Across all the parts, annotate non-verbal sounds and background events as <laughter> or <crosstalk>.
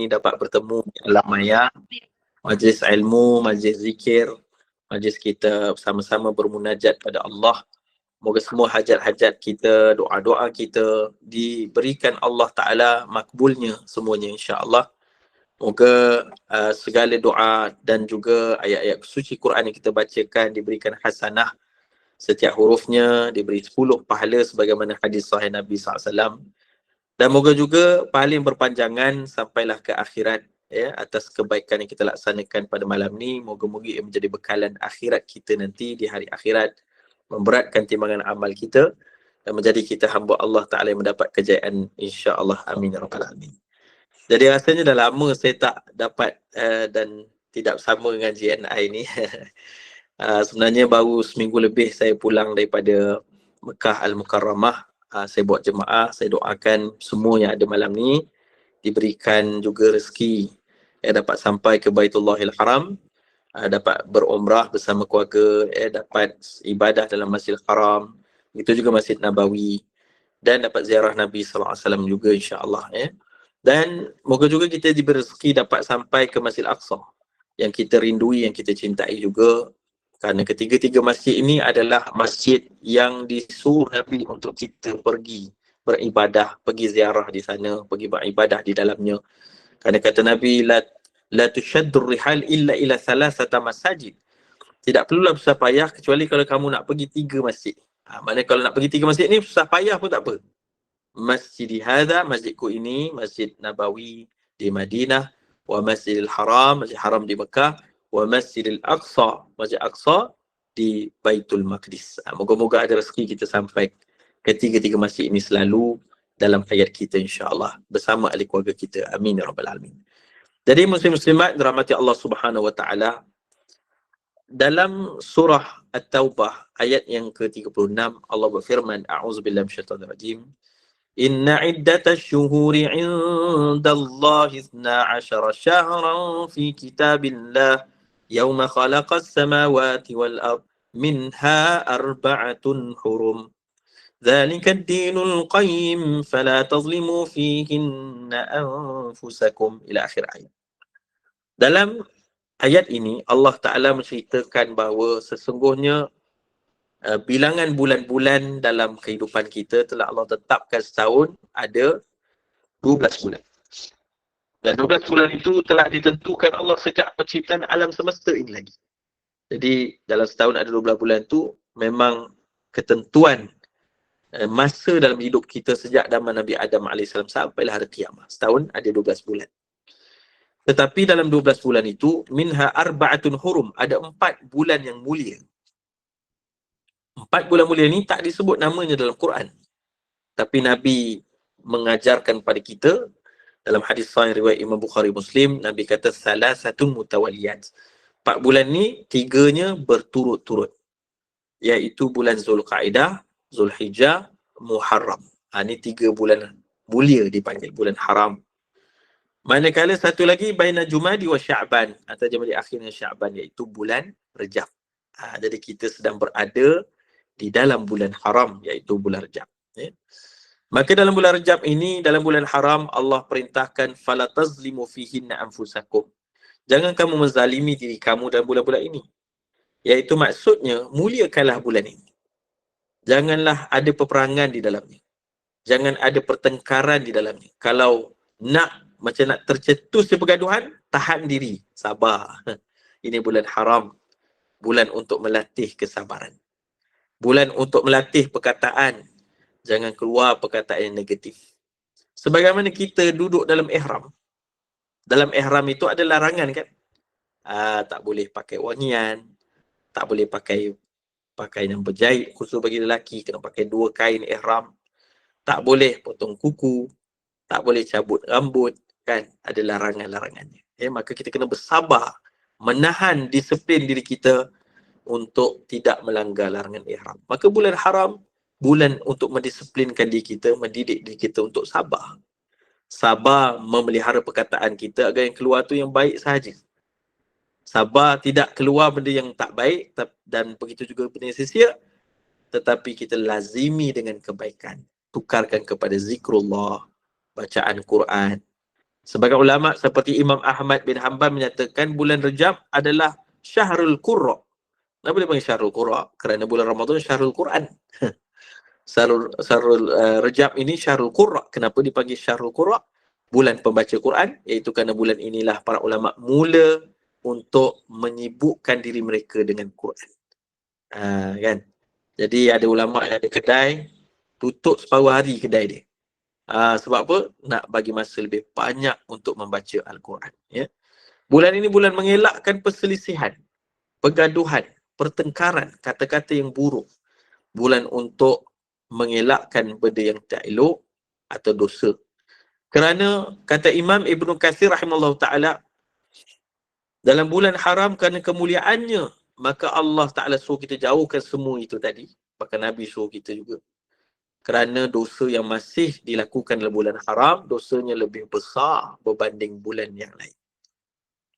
ini dapat bertemu di alam maya, majlis ilmu, majlis zikir, majlis kita sama-sama bermunajat pada Allah. Moga semua hajat-hajat kita, doa-doa kita diberikan Allah Ta'ala makbulnya semuanya insya-Allah. Moga uh, segala doa dan juga ayat-ayat suci Quran yang kita bacakan diberikan hasanah setiap hurufnya diberi 10 pahala sebagaimana hadis sahih Nabi SAW dan moga juga pahala yang berpanjangan sampailah ke akhirat ya atas kebaikan yang kita laksanakan pada malam ni moga-moga ia menjadi bekalan akhirat kita nanti di hari akhirat memberatkan timbangan amal kita dan menjadi kita hamba Allah Taala yang mendapat kejayaan insya-Allah amin ya rabbal alamin. Jadi rasanya dah lama saya tak dapat uh, dan tidak bersama dengan GNI ni. uh, <laughs> sebenarnya baru seminggu lebih saya pulang daripada Mekah Al-Mukarramah. Uh, saya buat jemaah, saya doakan semua yang ada malam ni diberikan juga rezeki. Yang dapat sampai ke Baitullahil Haram, uh, dapat berumrah bersama keluarga, eh, dapat ibadah dalam Masjidil Haram, itu juga Masjid Nabawi. Dan dapat ziarah Nabi sallallahu alaihi wasallam juga insya-Allah eh. Dan moga juga kita diberi rezeki dapat sampai ke Masjid Aqsa yang kita rindui, yang kita cintai juga kerana ketiga-tiga masjid ini adalah masjid yang disuruh Nabi untuk kita pergi beribadah, pergi ziarah di sana, pergi beribadah di dalamnya. Kerana kata Nabi, la, la tushaddur rihal illa ila salasata masajid. Tidak perlulah susah payah kecuali kalau kamu nak pergi tiga masjid. Ha, mana kalau nak pergi tiga masjid ni susah payah pun tak apa. Masjid hadha, masjidku ini, Masjid Nabawi di Madinah, wa Masjidil Haram, Masjid Haram di Mekah, wa masjidil aqsa masjid aqsa di baitul maqdis. Ah, moga-moga ada rezeki kita sampai ketiga-tiga masjid ini selalu dalam hayat kita insyaallah bersama ahli keluarga kita. Amin ya rabbal alamin. Jadi muslim muslimat dirahmati Allah Subhanahu wa taala dalam surah at-taubah ayat yang ke-36 Allah berfirman a'udzubillahi minasyaitonir rajim. Inna عدة الشهور عند الله 12 syahran fi kitabillah. في كتاب الله يوم خلق السماوات والأرض منها أربعة حرم ذلك الدين القيم فلا تظلموا فيهن أنفسكم إلى آخر آية dalam ayat ini Allah Ta'ala menceritakan bahawa sesungguhnya uh, bilangan bulan-bulan dalam kehidupan kita telah Allah tetapkan setahun ada 12 bulan dan 12 bulan itu telah ditentukan Allah sejak penciptaan alam semesta ini lagi. Jadi dalam setahun ada 12 bulan tu memang ketentuan eh, masa dalam hidup kita sejak zaman Nabi Adam AS sampailah hari kiamat. Setahun ada 12 bulan. Tetapi dalam 12 bulan itu minha arba'atun hurum ada empat bulan yang mulia. Empat bulan mulia ni tak disebut namanya dalam Quran. Tapi Nabi mengajarkan pada kita dalam hadis sahih riwayat Imam Bukhari Muslim Nabi kata salah satu mutawaliyat empat bulan ni tiganya berturut-turut. Iaitu bulan Zulqaidah Zulhijjah Muharram. Ha, ni tiga bulan mulia dipanggil bulan haram. Manakala satu lagi baina Jumadi wa Sya'ban. Atau jumadi akhirnya Sya'ban iaitu bulan Rejab. Ha, jadi kita sedang berada di dalam bulan haram iaitu bulan Rejab. Ya. Maka dalam bulan Rejab ini, dalam bulan haram, Allah perintahkan fala tazlimu fihinna anfusakum. Jangan kamu menzalimi diri kamu dalam bulan-bulan ini. Iaitu maksudnya, muliakanlah bulan ini. Janganlah ada peperangan di dalamnya. Jangan ada pertengkaran di dalamnya. Kalau nak macam nak tercetus di pergaduhan, tahan diri. Sabar. <laughs> Ini bulan haram. Bulan untuk melatih kesabaran. Bulan untuk melatih perkataan jangan keluar perkataan yang negatif. Sebagaimana kita duduk dalam ihram. Dalam ihram itu ada larangan kan? Aa, ah, tak boleh pakai wangian, tak boleh pakai pakai yang berjahit khusus bagi lelaki, kena pakai dua kain ihram. Tak boleh potong kuku, tak boleh cabut rambut, kan? Ada larangan-larangannya. Ya, maka kita kena bersabar menahan disiplin diri kita untuk tidak melanggar larangan ihram. Maka bulan haram bulan untuk mendisiplinkan diri kita, mendidik diri kita untuk sabar. Sabar memelihara perkataan kita agar yang keluar tu yang baik sahaja. Sabar tidak keluar benda yang tak baik dan begitu juga benda yang sia tetapi kita lazimi dengan kebaikan. Tukarkan kepada zikrullah, bacaan Quran, Sebagai ulama seperti Imam Ahmad bin Hanbal menyatakan bulan Rejab adalah Syahrul Qurra. Kenapa dia panggil Syahrul Qurra? Kerana bulan Ramadan Syahrul Quran. <laughs> Syahrul, Syahrul uh, Rejab ini Syahrul Qurra. Kenapa dipanggil Syahrul Qurra? Bulan pembaca Quran. Iaitu kerana bulan inilah para ulama mula untuk menyibukkan diri mereka dengan Quran. Uh, kan? Jadi ada ulama yang ada kedai, tutup separuh hari kedai dia. Uh, sebab apa? Nak bagi masa lebih banyak untuk membaca Al-Quran. Ya? Bulan ini bulan mengelakkan perselisihan, pergaduhan, pertengkaran, kata-kata yang buruk. Bulan untuk mengelakkan benda yang tak elok atau dosa. Kerana kata Imam Ibn Qasir rahimahullah ta'ala dalam bulan haram kerana kemuliaannya maka Allah Ta'ala suruh kita jauhkan semua itu tadi. Bahkan Nabi suruh kita juga kerana dosa yang masih dilakukan dalam bulan haram, dosanya lebih besar berbanding bulan yang lain.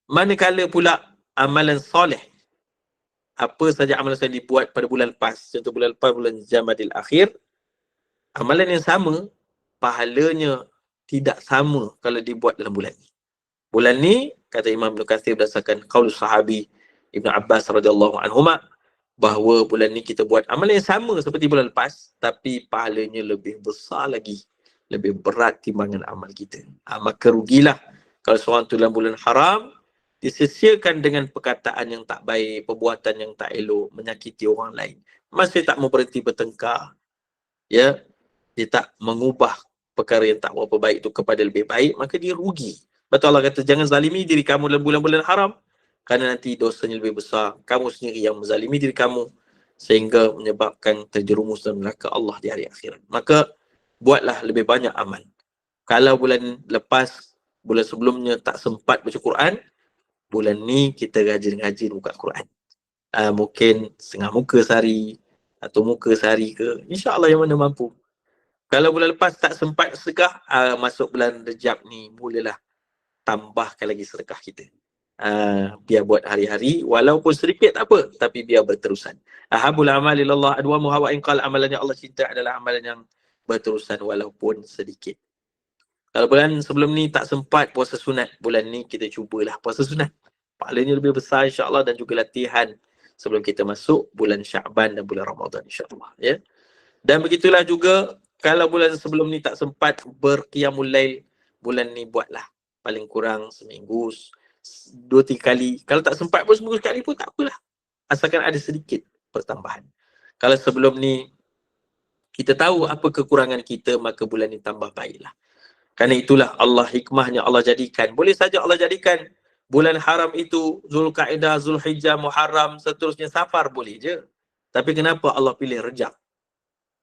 Manakala pula amalan soleh, apa saja amalan yang dibuat pada bulan lepas, contoh bulan lepas, bulan Jamadil Akhir, amalan yang sama, pahalanya tidak sama kalau dibuat dalam bulan ini. Bulan ni, kata Imam Ibn Kathir berdasarkan qaul sahabi Ibn Abbas radhiyallahu anhumah, bahawa bulan ni kita buat amalan yang sama seperti bulan lepas tapi pahalanya lebih besar lagi lebih berat timbangan amal kita ha, maka rugilah kalau seorang tu dalam bulan haram disesiakan dengan perkataan yang tak baik perbuatan yang tak elok menyakiti orang lain. Masih tak berhenti bertengkar. Ya? Dia tak mengubah perkara yang tak berapa baik itu kepada lebih baik maka dia rugi. Betul Allah kata jangan zalimi diri kamu dalam bulan-bulan haram. Kerana nanti dosanya lebih besar. Kamu sendiri yang menzalimi diri kamu sehingga menyebabkan terjerumus dalam neraka Allah di hari akhirat. Maka buatlah lebih banyak amal. Kalau bulan lepas bulan sebelumnya tak sempat baca Quran bulan ni kita rajin-rajin buka Quran. Uh, mungkin setengah muka sehari atau muka sehari ke insyaAllah yang mana mampu. Kalau bulan lepas tak sempat sedekah uh, masuk bulan rejab ni mulalah tambahkan lagi sedekah kita. Uh, biar buat hari-hari walaupun sedikit tak apa tapi biar berterusan. Ahabul amal ilallah adwa muhawa in yang Allah cinta adalah amalan yang berterusan walaupun sedikit. Kalau bulan sebelum ni tak sempat puasa sunat bulan ni kita cubalah puasa sunat pahalanya lebih besar insyaAllah dan juga latihan sebelum kita masuk bulan Syaban dan bulan Ramadan insyaAllah ya. Dan begitulah juga kalau bulan sebelum ni tak sempat berqiyamul lail bulan ni buatlah paling kurang seminggu dua tiga kali. Kalau tak sempat pun seminggu sekali pun tak apalah. Asalkan ada sedikit pertambahan. Kalau sebelum ni kita tahu apa kekurangan kita maka bulan ni tambah baiklah. Kerana itulah Allah hikmahnya Allah jadikan. Boleh saja Allah jadikan bulan haram itu Zulkaidah, Zulhijjah, Muharram, seterusnya Safar boleh je. Tapi kenapa Allah pilih Rejab?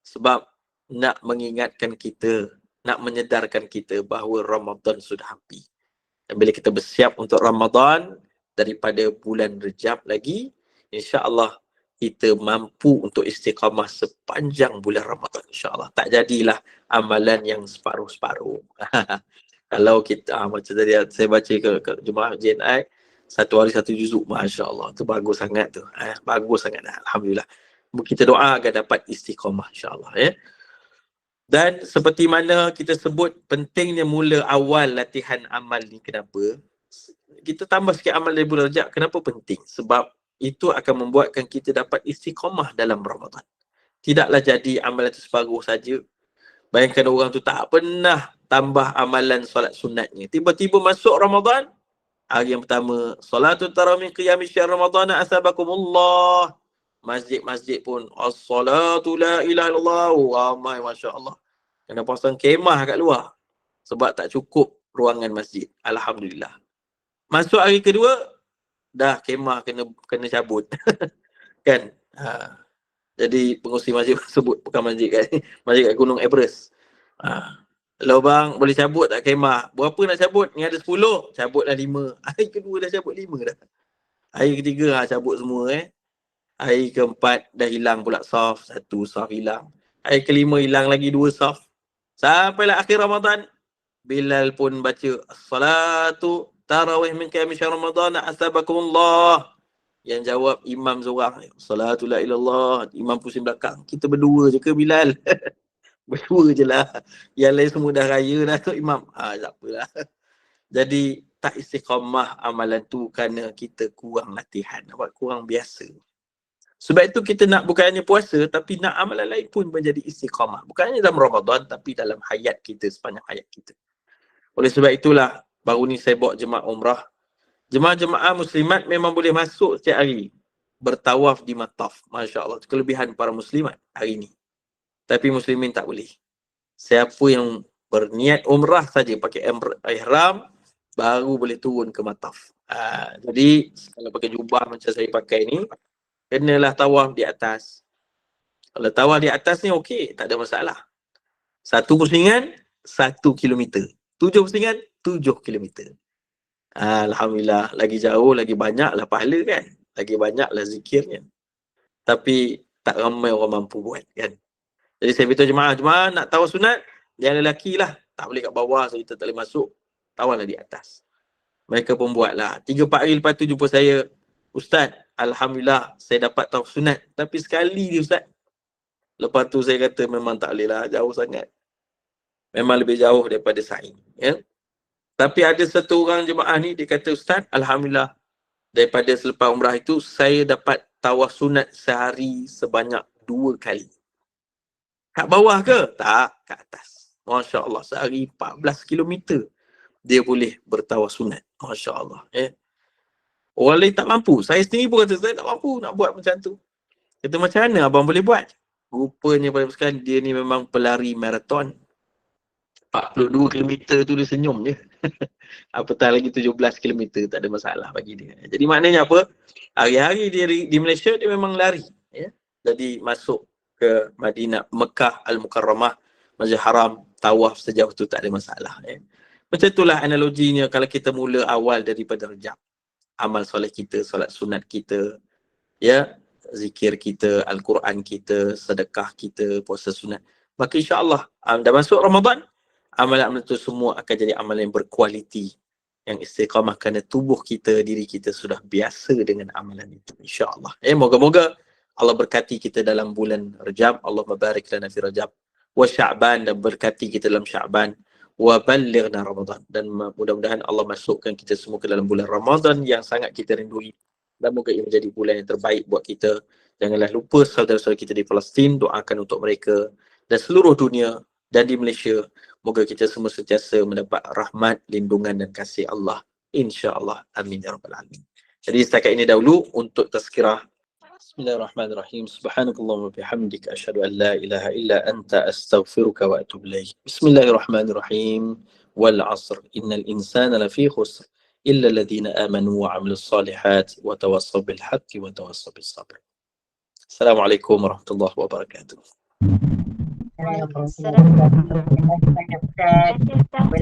Sebab nak mengingatkan kita, nak menyedarkan kita bahawa Ramadan sudah habis. Dan bila kita bersiap untuk Ramadan daripada bulan Rejab lagi, insya-Allah kita mampu untuk istiqamah sepanjang bulan Ramadan insya-Allah. Tak jadilah amalan yang separuh-separuh. <laughs> Kalau kita ah, macam tadi saya baca ke, ke jemaah JNI satu hari satu juzuk masya-Allah tu bagus sangat tu. Eh, bagus sangat dah. alhamdulillah. Kita doa agar dapat istiqamah insya-Allah ya. Dan seperti mana kita sebut pentingnya mula awal latihan amal ni kenapa? Kita tambah sikit amal dari bulan Rajab. Kenapa penting? Sebab itu akan membuatkan kita dapat istiqamah dalam Ramadan. Tidaklah jadi amalan itu separuh saja. Bayangkan orang tu tak pernah tambah amalan solat sunatnya. Tiba-tiba masuk Ramadan, hari yang pertama, solatul tarawih qiyam syahr Ramadan asabakumullah. Masjid-masjid pun as-salatu la ilaha illallah. Ramai masya-Allah. Kena pasang kemah kat luar sebab tak cukup ruangan masjid. Alhamdulillah. Masuk hari kedua dah kemah kena kena cabut. <laughs> Kan? Ha. jadi pengurusi masjid <laughs> sebut bukan masjid kat masjid kat Gunung Everest. Ha. Hello bang, boleh cabut tak kemah? Berapa nak cabut? Ni ada 10, cabutlah 5. Hari kedua dah cabut 5 dah. Hari ketiga ha, cabut semua eh. Hari keempat dah hilang pula soft. Satu soft hilang. Hari kelima hilang lagi dua soft. Sampailah akhir Ramadan. Bilal pun baca. Salatu tarawih min qiyam syahr Ramadan. Asabakumullah. Yang jawab imam seorang. Salatu la ilallah. Imam pusing belakang. Kita berdua je ke Bilal? <laughs> berdua je lah. Yang lain semua dah raya dah tu imam. Ha, tak apalah. Jadi tak istiqamah amalan tu kerana kita kurang latihan, nampak kurang biasa. Sebab itu kita nak bukannya puasa tapi nak amalan lain pun menjadi istiqamah. Bukannya dalam Ramadan tapi dalam hayat kita sepanjang hayat kita. Oleh sebab itulah baru ni saya bawa jemaah umrah. Jemaah-jemaah muslimat memang boleh masuk setiap hari bertawaf di mataf. Masya Allah. Kelebihan para muslimat hari ni. Tapi muslimin tak boleh. Siapa yang berniat umrah saja pakai ihram baru boleh turun ke mataf. Ha, jadi kalau pakai jubah macam saya pakai ni kenalah tawaf di atas. Kalau tawaf di atas ni okey, tak ada masalah. Satu pusingan, satu kilometer. Tujuh pusingan, tujuh kilometer. Ha, Alhamdulillah, lagi jauh, lagi banyak lah pahala kan. Lagi banyak lah zikirnya. Tapi tak ramai orang mampu buat kan. Jadi saya beritahu jemaah, jemaah nak tahu sunat, yang lelaki lah. Tak boleh kat bawah, so kita tak boleh masuk. Tawarlah di atas. Mereka pun buat lah. Tiga, empat hari lepas tu jumpa saya. Ustaz, Alhamdulillah saya dapat tahu sunat. Tapi sekali dia Ustaz. Lepas tu saya kata memang tak boleh lah. Jauh sangat. Memang lebih jauh daripada saing. Ya? Tapi ada satu orang jemaah ni, dia kata Ustaz, Alhamdulillah. Daripada selepas umrah itu, saya dapat tawaf sunat sehari sebanyak dua kali. Kat bawah ke? Tak, kat atas. Masya Allah, sehari 14 km dia boleh bertawaf sunat. Masya Allah. Eh. Orang lain tak mampu. Saya sendiri pun kata, saya tak mampu nak buat macam tu. Kata macam mana abang boleh buat? Rupanya pada sekali dia ni memang pelari maraton. 42 km tu dia senyum je. <laughs> Apatah lagi 17 km tak ada masalah bagi dia. Jadi maknanya apa? Hari-hari dia di Malaysia dia memang lari. Ya? Jadi masuk ke Madinah, Mekah, Al-Mukarramah, Masjid Haram, tawaf sejauh tu tak ada masalah. Ya. Macam itulah analoginya kalau kita mula awal daripada rejab. Amal soleh kita, solat sunat kita, ya, zikir kita, Al-Quran kita, sedekah kita, puasa sunat. Maka insyaAllah, um, dah masuk Ramadan, amalan-amalan itu semua akan jadi amalan yang berkualiti. Yang istiqamah kerana tubuh kita, diri kita sudah biasa dengan amalan itu. InsyaAllah. Eh, moga-moga Allah berkati kita dalam bulan Rejab. Allah mabarik lana fi Rejab wa Sya'ban dan berkati kita dalam Sya'ban. Wa ballighna Ramadan. Dan mudah-mudahan Allah masukkan kita semua ke dalam bulan Ramadan yang sangat kita rindui. Dan moga ia menjadi bulan yang terbaik buat kita. Janganlah lupa saudara-saudara kita di Palestin doakan untuk mereka dan seluruh dunia dan di Malaysia. Moga kita semua sentiasa mendapat rahmat lindungan dan kasih Allah. insya-Allah amin ya rabbal alamin. Jadi setakat ini dahulu untuk tazkirah بسم الله الرحمن الرحيم. سبحانك اللهم وبحمدك أشهد أن لا إله إلا أنت أستغفرك وأتوب إليك. بسم الله الرحمن الرحيم. والعصر. إن الإنسان لفي خسر إلا الذين آمنوا وعملوا الصالحات وتواصوا بالحق وتواصوا بالصبر. السلام عليكم ورحمة الله وبركاته.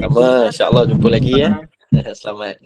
Sama, insyaAllah jumpa lagi ya. <laughs> Selamat.